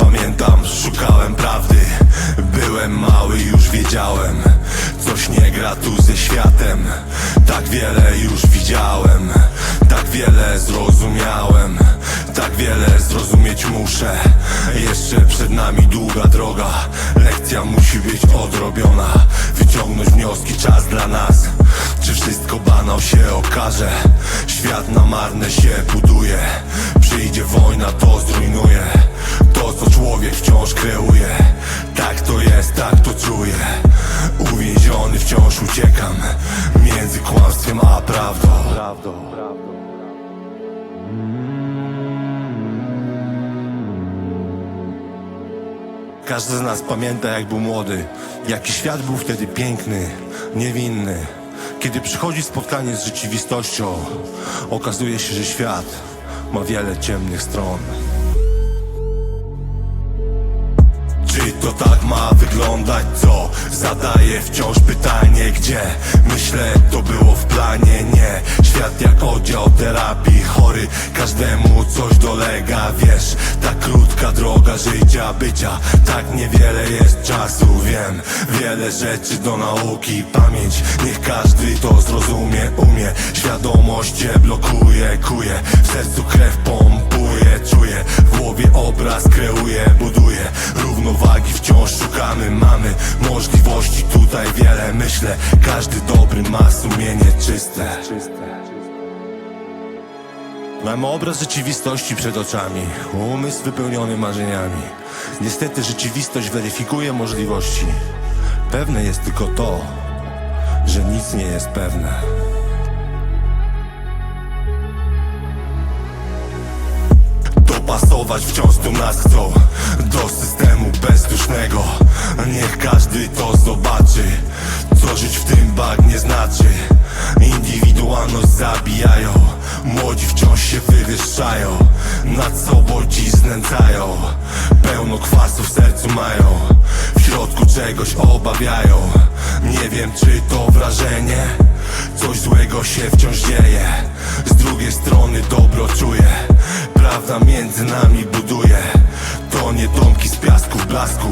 Pamiętam, szukałem prawdy. Byłem mały, już wiedziałem. Coś nie gra tu ze światem. Tak wiele już widziałem. Tak wiele zrozumiałem. Tak wiele zrozumieć muszę. Jeszcze przed nami długa droga. Lekcja musi być odrobiona. Wyciągnąć wnioski, czas dla nas. Czy wszystko banał się okaże Świat na marne się buduje. Przyjdzie wojna, to zrujnuje. To co człowiek wciąż kreuje Tak to jest, tak to czuję. Uwięziony wciąż uciekam Między kłamstwem a prawdą. Każdy z nas pamięta jak był młody. Jaki świat był wtedy piękny, niewinny Kiedy przychodzi spotkanie z rzeczywistością Okazuje się, że świat ma wiele ciemnych stron Czy to tak ma wyglądać, co? Zadaję wciąż pytanie, gdzie? Myślę, to było w planie, nie Świat jak oddział terapii, chory Każdemu coś dolega, wiesz Ta krótka droga życia, bycia. Tak niewiele jest czasu, wiem. Wiele rzeczy do nauki, pamięć. Niech każdy to zrozumie, umie. Świadomość cię blokuje, kuje. W sercu krew pompuje, czuję. W głowie obraz kreuję, buduję Równowagi wciąż szukamy, mamy Możliwości. Tutaj wiele, myślę. Każdy dobry ma sumienie czyste Mamy obraz rzeczywistości przed oczami, umysł wypełniony marzeniami. Niestety rzeczywistość weryfikuje możliwości. Pewne jest tylko to, że nic nie jest pewne. Dopasować wciąż tu nas chcą do systemu bezdusznego. Niech każdy to zobaczy, co żyć w tym bagnie znaczy. Indywidualność zabijają, młodzi wciąż się wywyższają, nad sobą dziś znęcają. Pełno kwasu w sercu mają, w środku czegoś obawiają. Nie wiem czy to wrażenie, coś złego się wciąż dzieje. Z drugiej strony dobro czuję, prawda między nami buduje. To nie domki z piasku w blasku,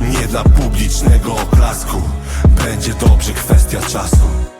nie dla publicznego oklasku. Będzie dobrze kwestia czasu.